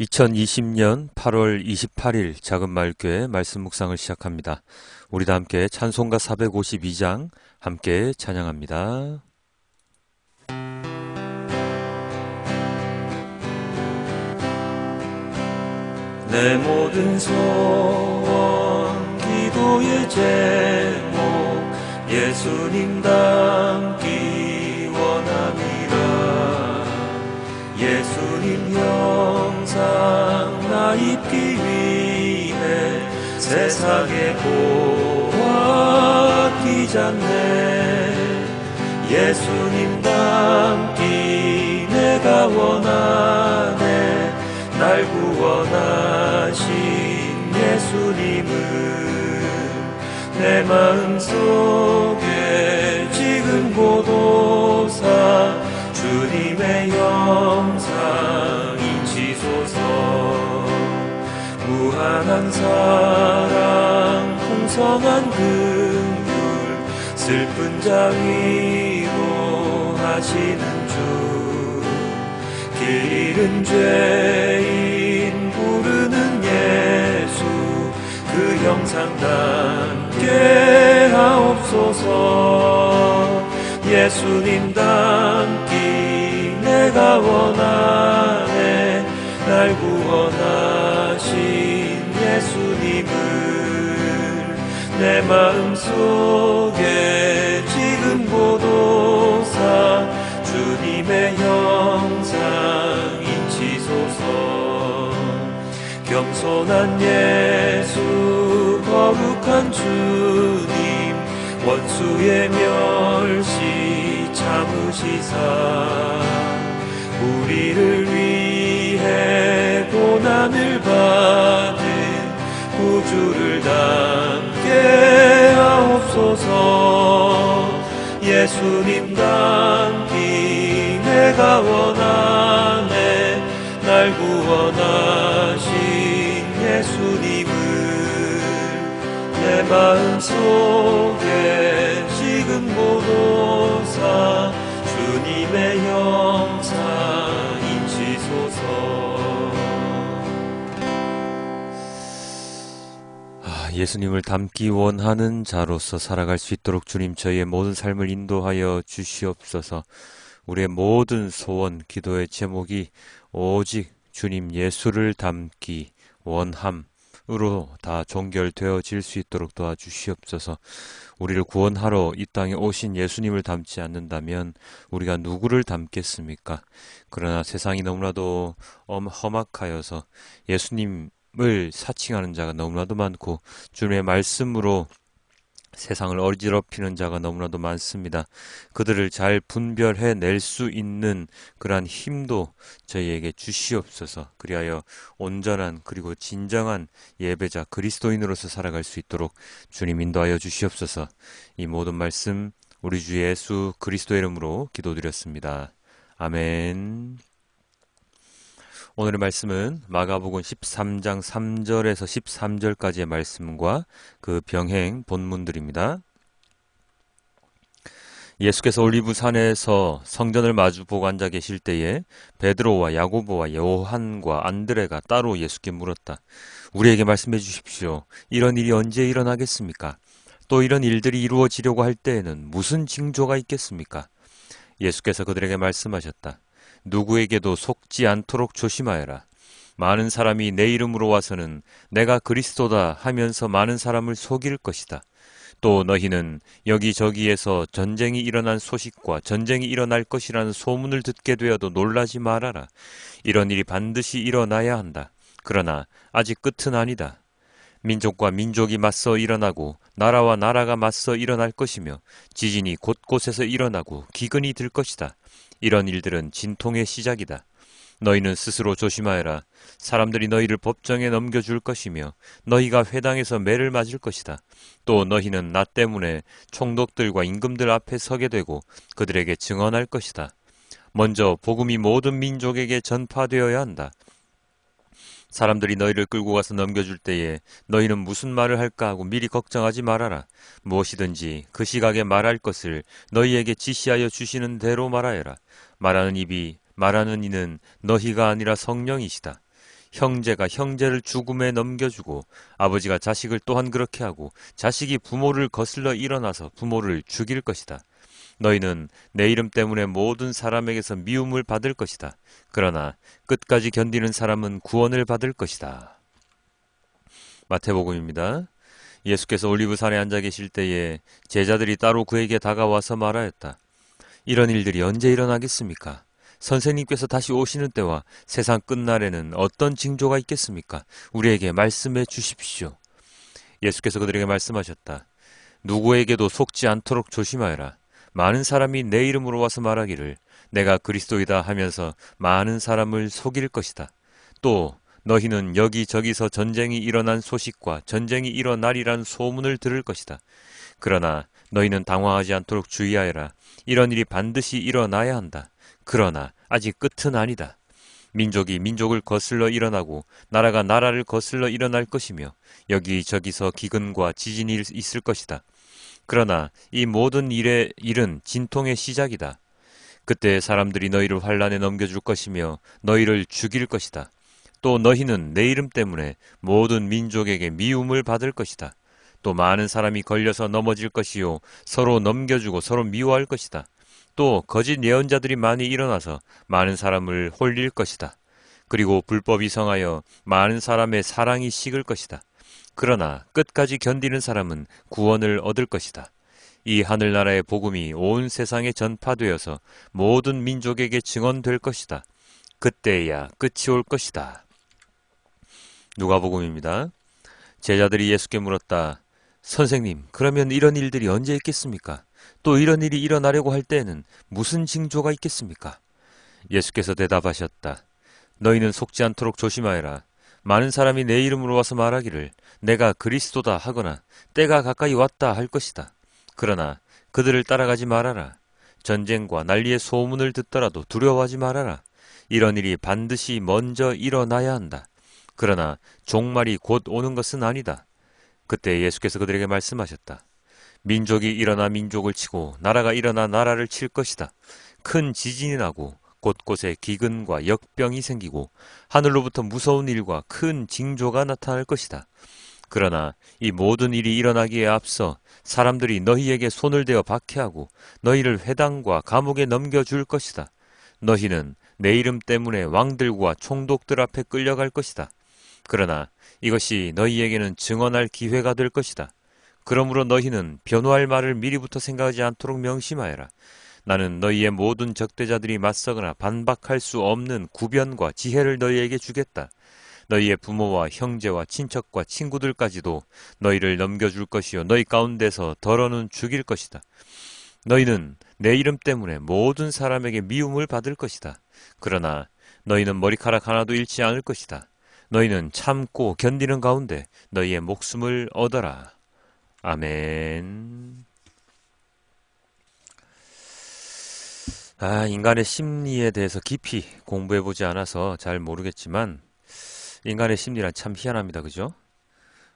2020년 8월 28일 작은마을교회 말씀 묵상을 시작합니다. 우리 다 함께 찬송가 452장 함께 찬양합니다. 내 모든 소원 기도의 제목 예수님 닮기 원함이라 예수 님 형상 나 입기 위해 세상에 보아 끼잖네 예수님 닮기 내가 원하네. 날 구원하신 예수님을 내 마음 속에 지금 보도사 주님의 영 무한한 사랑 풍성한 긍휼 슬픈 자 위로 하시는 주. 길은 죄인 부르는 예수 그 형상 닮게 하옵소서. 예수님 닮기 내가 원하네 날 구원하신 마음 속에 지금 보도사 주님의 형상 인치소서. 겸손한 예수 거룩한 주님 원수의 멸시 참으시사. 우리를 위해 고난을 받은 구주를 담게 하옵소서 예수님 닮기 내가 원하네. 날 구원하신 예수님을 내 마음속에 지금 보도사 예수님을 닮기 원하는 자로서 살아갈 수 있도록 주님 저희의 모든 삶을 인도하여 주시옵소서. 우리의 모든 소원, 기도의 제목이 오직 주님 예수를 닮기 원함 으로 다 종결되어질 수 있도록 도와주시옵소서. 우리를 구원하러 이 땅에 오신 예수님을 닮지 않는다면 우리가 누구를 닮겠습니까? 그러나 세상이 너무나도 엄- 험악하여서 예수님 을 사칭하는 자가 너무나도 많고 주님의 말씀으로 세상을 어지럽히는 자가 너무나도 많습니다. 그들을 잘 분별해 낼 수 있는 그러한 힘도 저희에게 주시옵소서. 그리하여 온전한 그리고 진정한 예배자 그리스도인으로서 살아갈 수 있도록 주님 인도하여 주시옵소서. 이 모든 말씀 우리 주 예수 그리스도의 이름으로 기도드렸습니다. 아멘. 오늘의 말씀은 마가복음 13장 3절에서 13절까지의 말씀과 그 병행 본문들입니다. 예수께서 올리브 산에서 성전을 마주 보고 앉아 계실 때에 베드로와 야고보와 요한과 안드레가 따로 예수께 물었다. 우리에게 말씀해 주십시오. 이런 일이 언제 일어나겠습니까? 또 이런 일들이 이루어지려고 할 때에는 무슨 징조가 있겠습니까? 예수께서 그들에게 말씀하셨다. 누구에게도 속지 않도록 조심하여라. 많은 사람이 내 이름으로 와서는 내가 그리스도다 하면서 많은 사람을 속일 것이다. 또 너희는 여기저기에서 전쟁이 일어난 소식과 전쟁이 일어날 것이라는 소문을 듣게 되어도 놀라지 말아라. 이런 일이 반드시 일어나야 한다. 그러나 아직 끝은 아니다. 민족과 민족이 맞서 일어나고 나라와 나라가 맞서 일어날 것이며 지진이 곳곳에서 일어나고 기근이 들 것이다. 이런 일들은 진통의 시작이다. 너희는 스스로 조심하여라. 사람들이 너희를 법정에 넘겨줄 것이며 너희가 회당에서 매를 맞을 것이다. 또 너희는 나 때문에 총독들과 임금들 앞에 서게 되고 그들에게 증언할 것이다. 먼저 복음이 모든 민족에게 전파되어야 한다. 사람들이 너희를 끌고 가서 넘겨줄 때에 너희는 무슨 말을 할까 하고 미리 걱정하지 말아라. 무엇이든지 그 시각에 말할 것을 너희에게 지시하여 주시는 대로 말하여라. 말하는 입이 말하는 이는 너희가 아니라 성령이시다. 형제가 형제를 죽음에 넘겨주고 아버지가 자식을 또한 그렇게 하고 자식이 부모를 거슬러 일어나서 부모를 죽일 것이다. 너희는 내 이름 때문에 모든 사람에게서 미움을 받을 것이다. 그러나 끝까지 견디는 사람은 구원을 받을 것이다. 마태복음입니다. 예수께서 올리브산에 앉아 계실 때에 제자들이 따로 그에게 다가와서 말하였다. 이런 일들이 언제 일어나겠습니까? 선생님께서 다시 오시는 때와 세상 끝날에는 어떤 징조가 있겠습니까? 우리에게 말씀해 주십시오. 예수께서 그들에게 말씀하셨다. 누구에게도 속지 않도록 조심하여라. 많은 사람이 내 이름으로 와서 말하기를 내가 그리스도이다 하면서 많은 사람을 속일 것이다. 또 너희는 여기저기서 전쟁이 일어난 소식과 전쟁이 일어나리란 소문을 들을 것이다. 그러나 너희는 당황하지 않도록 주의하여라. 이런 일이 반드시 일어나야 한다. 그러나 아직 끝은 아니다. 민족이 민족을 거슬러 일어나고 나라가 나라를 거슬러 일어날 것이며 여기저기서 기근과 지진이 있을 것이다. 그러나 이 모든 일의 일은 진통의 시작이다. 그때 사람들이 너희를 환란에 넘겨줄 것이며 너희를 죽일 것이다. 또 너희는 내 이름 때문에 모든 민족에게 미움을 받을 것이다. 또 많은 사람이 걸려서 넘어질 것이요 서로 넘겨주고 서로 미워할 것이다. 또 거짓 예언자들이 많이 일어나서 많은 사람을 홀릴 것이다. 그리고 불법이 성하여 많은 사람의 사랑이 식을 것이다. 그러나 끝까지 견디는 사람은 구원을 얻을 것이다. 이 하늘나라의 복음이 온 세상에 전파되어서 모든 민족에게 증언될 것이다. 그때야 끝이 올 것이다. 누가복음입니다. 제자들이 예수께 물었다. 선생님, 그러면 이런 일들이 언제 있겠습니까? 또 이런 일이 일어나려고 할 때에는 무슨 징조가 있겠습니까? 예수께서 대답하셨다. 너희는 속지 않도록 조심하여라. 많은 사람이 내 이름으로 와서 말하기를 내가 그리스도다 하거나 때가 가까이 왔다 할 것이다. 그러나 그들을 따라가지 말아라. 전쟁과 난리의 소문을 듣더라도 두려워하지 말아라. 이런 일이 반드시 먼저 일어나야 한다. 그러나 종말이 곧 오는 것은 아니다. 그때 예수께서 그들에게 말씀하셨다. 민족이 일어나 민족을 치고 나라가 일어나 나라를 칠 것이다. 큰 지진이 나고 곳곳에 기근과 역병이 생기고 하늘로부터 무서운 일과 큰 징조가 나타날 것이다. 그러나 이 모든 일이 일어나기에 앞서 사람들이 너희에게 손을 대어 박해하고 너희를 회당과 감옥에 넘겨줄 것이다. 너희는 내 이름 때문에 왕들과 총독들 앞에 끌려갈 것이다. 그러나 이것이 너희에게는 증언할 기회가 될 것이다. 그러므로 너희는 변호할 말을 미리부터 생각하지 않도록 명심하여라. 나는 너희의 모든 적대자들이 맞서거나 반박할 수 없는 구변과 지혜를 너희에게 주겠다. 너희의 부모와 형제와 친척과 친구들까지도 너희를 넘겨줄 것이요 너희 가운데서 덜어는 죽일 것이다. 너희는 내 이름 때문에 모든 사람에게 미움을 받을 것이다. 그러나 너희는 머리카락 하나도 잃지 않을 것이다. 너희는 참고 견디는 가운데 너희의 목숨을 얻어라. 아멘. 아, 인간의 심리에 대해서 깊이 공부해보지 않아서 잘 모르겠지만, 인간의 심리란 참 희한합니다. 그죠?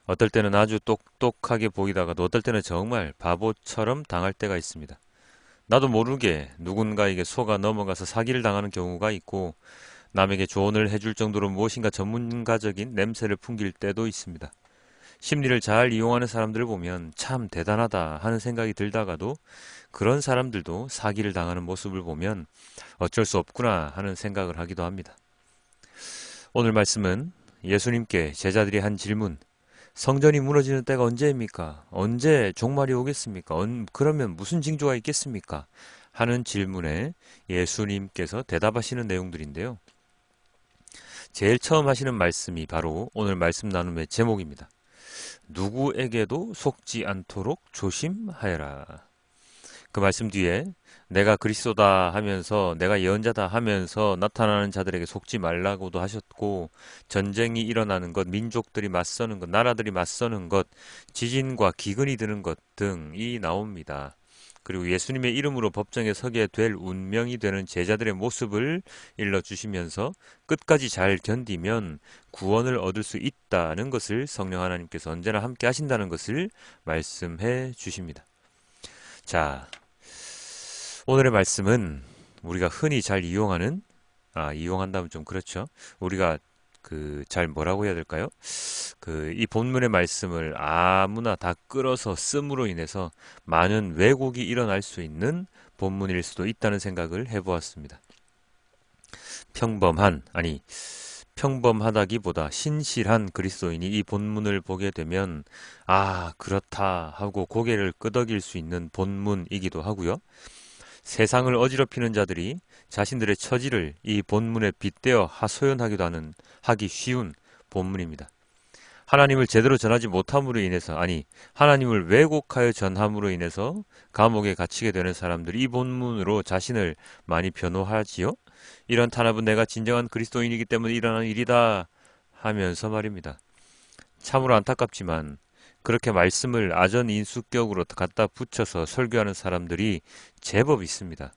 어떨 때는 아주 똑똑하게 보이다가도 어떨 때는 정말 바보처럼 당할 때가 있습니다. 나도 모르게 누군가에게 속아 넘어가서 사기를 당하는 경우가 있고, 남에게 조언을 해줄 정도로 무엇인가 전문가적인 냄새를 풍길 때도 있습니다. 심리를 잘 이용하는 사람들을 보면 참 대단하다 하는 생각이 들다가도 그런 사람들도 사기를 당하는 모습을 보면 어쩔 수 없구나 하는 생각을 하기도 합니다. 오늘 말씀은 예수님께 제자들이 한 질문, 성전이 무너지는 때가 언제입니까? 언제 종말이 오겠습니까? 언, 그러면 무슨 징조가 있겠습니까? 하는 질문에 예수님께서 대답하시는 내용들인데요. 제일 처음 하시는 말씀이 바로 오늘 말씀 나눔의 제목입니다. 누구에게도 속지 않도록 조심하여라. 그 말씀 뒤에 내가 그리스도다 하면서 내가 예언자다 하면서 나타나는 자들에게 속지 말라고도 하셨고 전쟁이 일어나는 것, 민족들이 맞서는 것, 나라들이 맞서는 것, 지진과 기근이 드는 것 등이 나옵니다. 그리고 예수님의 이름으로 법정에 서게 될 운명이 되는 제자들의 모습을 일러주시면서 끝까지 잘 견디면 구원을 얻을 수 있다는 것을 성령 하나님께서 언제나 함께 하신다는 것을 말씀해 주십니다. 자, 오늘의 말씀은 우리가 흔히 잘 이용하는, 아, 이용한다면 좀 그렇죠. 우리가 그 잘 뭐라고 해야 될까요? 그 이 본문의 말씀을 아무나 다 끌어서 씀으로 인해서 많은 왜곡이 일어날 수 있는 본문일 수도 있다는 생각을 해보았습니다. 평범한 아니 평범하다기보다 신실한 그리스도인이 이 본문을 보게 되면 아 그렇다 하고 고개를 끄덕일 수 있는 본문이기도 하고요. 세상을 어지럽히는 자들이 자신들의 처지를 이 본문에 빗대어 하소연하기도 하는 하기 쉬운 본문입니다. 하나님을 제대로 전하지 못함으로 인해서 아니 하나님을 왜곡하여 전함으로 인해서 감옥에 갇히게 되는 사람들이 이 본문으로 자신을 많이 변호하지요. 이런 탄압은 내가 진정한 그리스도인이기 때문에 일어나는 일이다 하면서 말입니다. 참으로 안타깝지만 그렇게 말씀을 아전인수격으로 갖다 붙여서 설교하는 사람들이 제법 있습니다.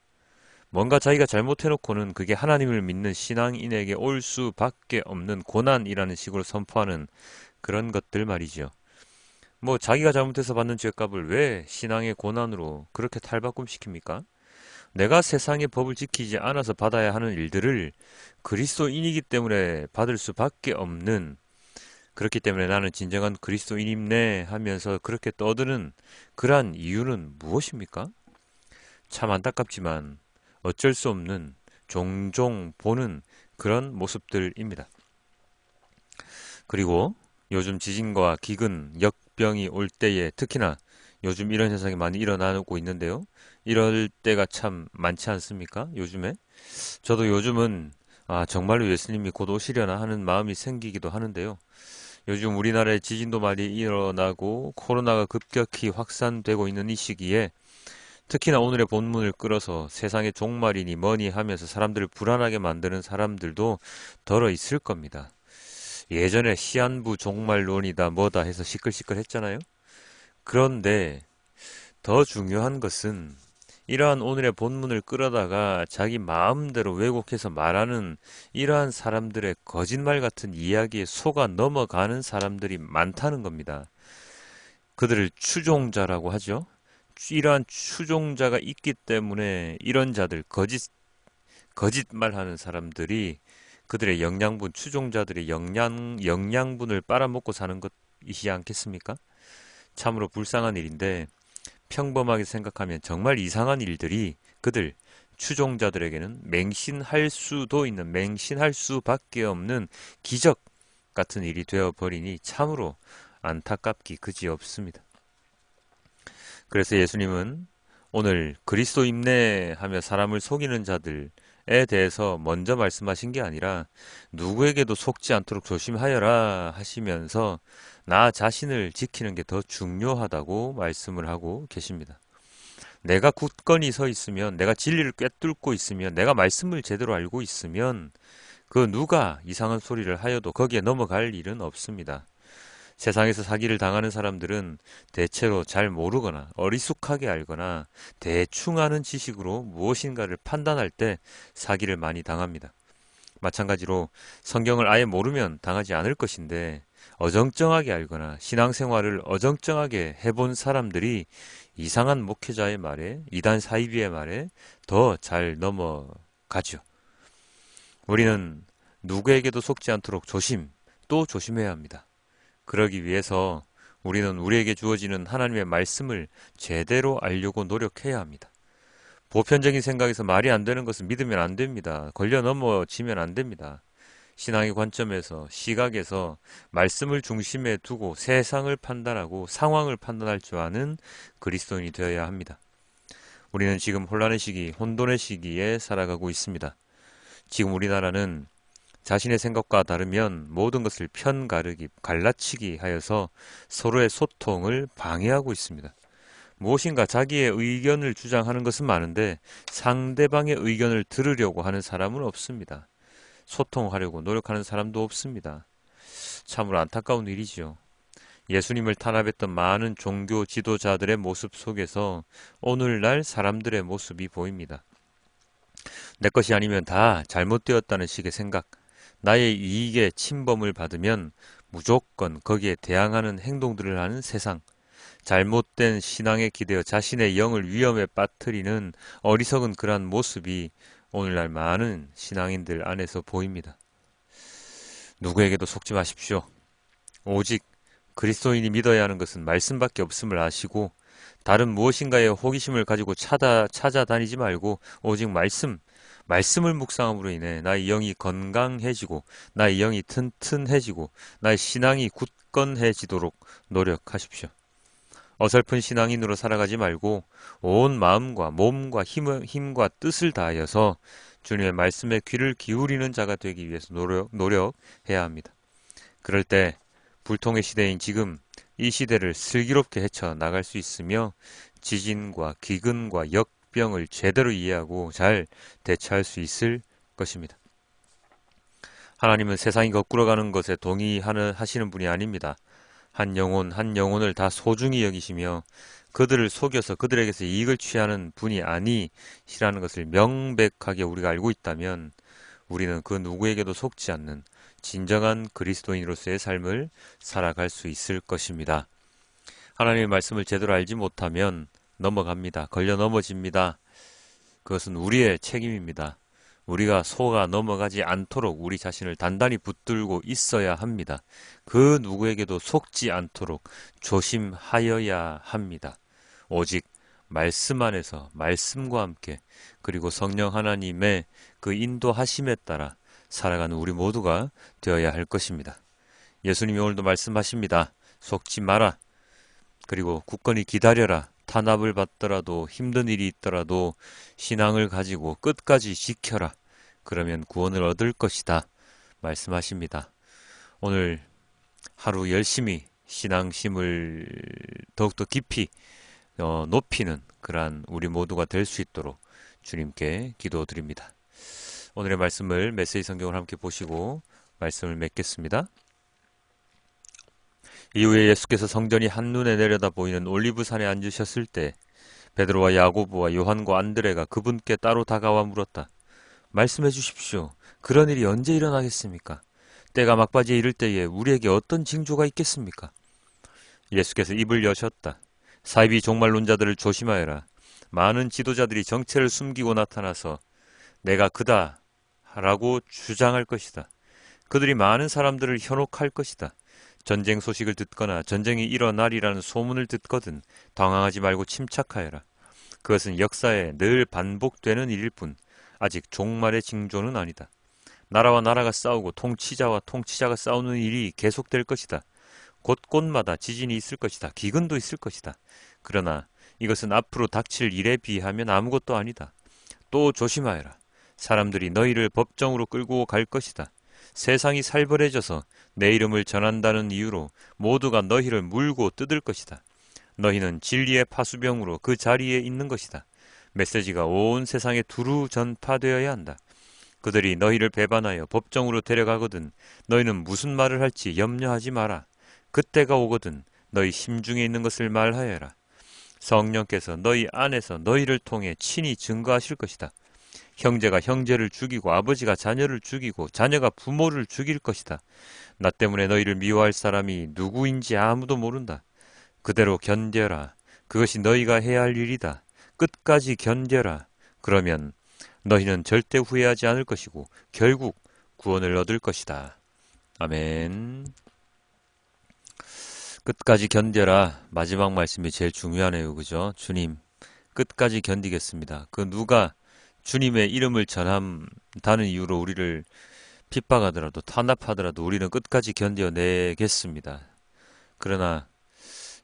뭔가 자기가 잘못해놓고는 그게 하나님을 믿는 신앙인에게 올 수밖에 없는 고난이라는 식으로 선포하는 그런 것들 말이지요. 뭐 자기가 잘못해서 받는 죄값을 왜 신앙의 고난으로 그렇게 탈바꿈시킵니까? 내가 세상의 법을 지키지 않아서 받아야 하는 일들을 그리스도인이기 때문에 받을 수밖에 없는 그렇기 때문에 나는 진정한 그리스도인임네 하면서 그렇게 떠드는 그러한 이유는 무엇입니까? 참 안타깝지만 어쩔 수 없는 종종 보는 그런 모습들입니다. 그리고 요즘 지진과 기근, 역병이 올 때에 특히나 요즘 이런 현상이 많이 일어나고 있는데요. 이럴 때가 참 많지 않습니까? 요즘에? 저도 요즘은 아, 정말로 예수님이 곧 오시려나 하는 마음이 생기기도 하는데요. 요즘 우리나라에 지진도 많이 일어나고 코로나가 급격히 확산되고 있는 이 시기에 특히나 오늘의 본문을 끌어서 세상의 종말이니 뭐니 하면서 사람들을 불안하게 만드는 사람들도 덜어 있을 겁니다. 예전에 시한부 종말론이다 뭐다 해서 시끌시끌 했잖아요. 그런데 더 중요한 것은 이러한 오늘의 본문을 끌어다가 자기 마음대로 왜곡해서 말하는 이러한 사람들의 거짓말 같은 이야기에 속아 넘어가는 사람들이 많다는 겁니다. 그들을 추종자라고 하죠. 이러한 추종자가 있기 때문에 이런 자들 거짓 거짓말하는 사람들이 그들의 영양분 추종자들의 영양 영양분을 빨아먹고 사는 것이지 않겠습니까? 참으로 불쌍한 일인데 평범하게 생각하면 정말 이상한 일들이 그들 추종자들에게는 맹신할 수도 있는 맹신할 수밖에 없는 기적 같은 일이 되어 버리니 참으로 안타깝기 그지 없습니다. 그래서 예수님은 오늘 그리스도 임내 하며 사람을 속이는 자들에 대해서 먼저 말씀하신 게 아니라 누구에게도 속지 않도록 조심하여라 하시면서 나 자신을 지키는 게 더 중요하다고 말씀을 하고 계십니다. 내가 굳건히 서 있으면, 내가 진리를 꿰뚫고 있으면, 내가 말씀을 제대로 알고 있으면, 그 누가 이상한 소리를 하여도 거기에 넘어갈 일은 없습니다. 세상에서 사기를 당하는 사람들은 대체로 잘 모르거나 어리숙하게 알거나 대충 아는 지식으로 무엇인가를 판단할 때 사기를 많이 당합니다. 마찬가지로 성경을 아예 모르면 당하지 않을 것인데 어정쩡하게 알거나 신앙생활을 어정쩡하게 해본 사람들이 이상한 목회자의 말에 이단 사이비의 말에 더 잘 넘어가죠. 우리는 누구에게도 속지 않도록 조심 또 조심해야 합니다. 그러기 위해서 우리는 우리에게 주어지는 하나님의 말씀을 제대로 알려고 노력해야 합니다. 보편적인 생각에서 말이 안 되는 것은 믿으면 안 됩니다. 걸려 넘어지면 안 됩니다. 신앙의 관점에서 시각에서 말씀을 중심에 두고 세상을 판단하고 상황을 판단할 줄 아는 그리스도인이 되어야 합니다. 우리는 지금 혼란의 시기, 혼돈의 시기에 살아가고 있습니다. 지금 우리나라는 자신의 생각과 다르면 모든 것을 편가르기, 갈라치기 하여서 서로의 소통을 방해하고 있습니다. 무엇인가 자기의 의견을 주장하는 것은 많은데 상대방의 의견을 들으려고 하는 사람은 없습니다. 소통하려고 노력하는 사람도 없습니다. 참으로 안타까운 일이지요. 예수님을 탄압했던 많은 종교 지도자들의 모습 속에서 오늘날 사람들의 모습이 보입니다. 내 것이 아니면 다 잘못되었다는 식의 생각, 나의 이익에 침범을 받으면 무조건 거기에 대항하는 행동들을 하는 세상, 잘못된 신앙에 기대어 자신의 영을 위험에 빠뜨리는 어리석은 그러한 모습이 오늘날 많은 신앙인들 안에서 보입니다. 누구에게도 속지 마십시오. 오직 그리스도인이 믿어야 하는 것은 말씀밖에 없음을 아시고 다른 무엇인가에 호기심을 가지고 찾아 찾아다니지 말고 오직 말씀 말씀을 묵상함으로 인해 나의 영이 건강해지고 나의 영이 튼튼해지고 나의 신앙이 굳건해지도록 노력하십시오. 어설픈 신앙인으로 살아가지 말고 온 마음과 몸과 힘, 힘과 뜻을 다하여서 주님의 말씀에 귀를 기울이는 자가 되기 위해서 노력, 노력해야 합니다. 그럴 때 불통의 시대인 지금 이 시대를 슬기롭게 헤쳐 나갈 수 있으며 지진과 기근과 역병을 제대로 이해하고 잘 대처할 수 있을 것입니다. 하나님은 세상이 거꾸로 가는 것에 동의하는 하시는 분이 아닙니다. 한 영혼 한 영혼을 다 소중히 여기시며 그들을 속여서 그들에게서 이익을 취하는 분이 아니시라는 것을 명백하게 우리가 알고 있다면 우리는 그 누구에게도 속지 않는 진정한 그리스도인으로서의 삶을 살아갈 수 있을 것입니다. 하나님의 말씀을 제대로 알지 못하면 넘어갑니다. 걸려 넘어집니다. 그것은 우리의 책임입니다. 우리가 속아 넘어가지 않도록 우리 자신을 단단히 붙들고 있어야 합니다. 그 누구에게도 속지 않도록 조심하여야 합니다. 오직 말씀 안에서 말씀과 함께 그리고 성령 하나님의 그 인도하심에 따라 살아가는 우리 모두가 되어야 할 것입니다. 예수님이 오늘도 말씀하십니다. 속지 마라. 그리고 굳건히 기다려라. 탄압을 받더라도 힘든 일이 있더라도 신앙을 가지고 끝까지 지켜라. 그러면 구원을 얻을 것이다. 말씀하십니다. 오늘 하루 열심히 신앙심을 더욱더 깊이 어, 높이는 그러한 우리 모두가 될 수 있도록 주님께 기도드립니다. 오늘의 말씀을 메시지 성경을 함께 보시고 말씀을 맺겠습니다. 이후에 예수께서 성전이 한눈에 내려다 보이는 올리브산에 앉으셨을 때 베드로와 야고보와 요한과 안드레가 그분께 따로 다가와 물었다. 말씀해 주십시오. 그런 일이 언제 일어나겠습니까? 때가 막바지에 이를 때에 우리에게 어떤 징조가 있겠습니까? 예수께서 입을 여셨다. 사이비 종말론자들을 조심하여라. 많은 지도자들이 정체를 숨기고 나타나서 내가 그다 라고 주장할 것이다. 그들이 많은 사람들을 현혹할 것이다. 전쟁 소식을 듣거나 전쟁이 일어나리라는 소문을 듣거든 당황하지 말고 침착하여라. 그것은 역사에 늘 반복되는 일일 뿐 아직 종말의 징조는 아니다. 나라와 나라가 싸우고 통치자와 통치자가 싸우는 일이 계속될 것이다. 곳곳마다 지진이 있을 것이다. 기근도 있을 것이다. 그러나 이것은 앞으로 닥칠 일에 비하면 아무것도 아니다. 또 조심하여라. 사람들이 너희를 법정으로 끌고 갈 것이다. 세상이 살벌해져서 내 이름을 전한다는 이유로 모두가 너희를 물고 뜯을 것이다. 너희는 진리의 파수병으로 그 자리에 있는 것이다. 메시지가 온 세상에 두루 전파되어야 한다. 그들이 너희를 배반하여 법정으로 데려가거든 너희는 무슨 말을 할지 염려하지 마라. 그때가 오거든 너희 심중에 있는 것을 말하여라. 성령께서 너희 안에서 너희를 통해 친히 증거하실 것이다. 형제가 형제를 죽이고 아버지가 자녀를 죽이고 자녀가 부모를 죽일 것이다. 나 때문에 너희를 미워할 사람이 누구인지 아무도 모른다. 그대로 견뎌라. 그것이 너희가 해야 할 일이다. 끝까지 견뎌라. 그러면 너희는 절대 후회하지 않을 것이고 결국 구원을 얻을 것이다. 아멘. 끝까지 견뎌라. 마지막 말씀이 제일 중요하네요. 그죠? 주님, 끝까지 견디겠습니다. 그 누가 주님의 이름을 전한다는 이유로 우리를 핍박하더라도 탄압하더라도 우리는 끝까지 견뎌내겠습니다. 그러나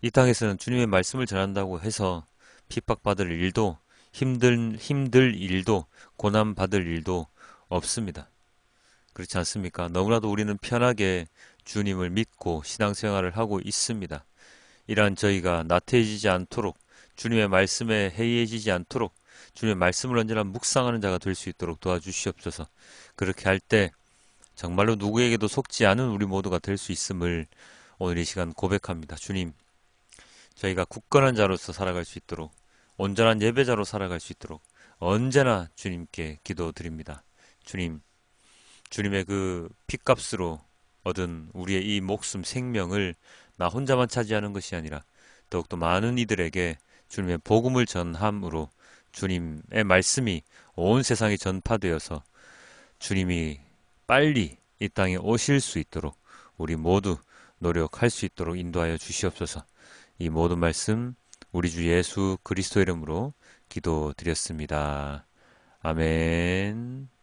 이 땅에서는 주님의 말씀을 전한다고 해서 핍박받을 일도 힘들 힘들 일도 고난 받을 일도 없습니다. 그렇지 않습니까? 너무나도 우리는 편하게 주님을 믿고 신앙생활을 하고 있습니다. 이러한 저희가 나태해지지 않도록 주님의 말씀에 해이해지지 않도록 주님의 말씀을 언제나 묵상하는 자가 될 수 있도록 도와주시옵소서. 그렇게 할 때 정말로 누구에게도 속지 않은 우리 모두가 될 수 있음을 오늘 이 시간 고백합니다. 주님, 저희가 굳건한 자로서 살아갈 수 있도록 온전한 예배자로 살아갈 수 있도록 언제나 주님께 기도드립니다. 주님, 주님의 그 핏값으로 얻은 우리의 이 목숨 생명을 나 혼자만 차지하는 것이 아니라 더욱더 많은 이들에게 주님의 복음을 전함으로 주님의 말씀이 온 세상에 전파되어서 주님이 빨리 이 땅에 오실 수 있도록 우리 모두 노력할 수 있도록 인도하여 주시옵소서. 이 모든 말씀 우리 주 예수 그리스도 이름으로 기도드렸습니다. 아멘.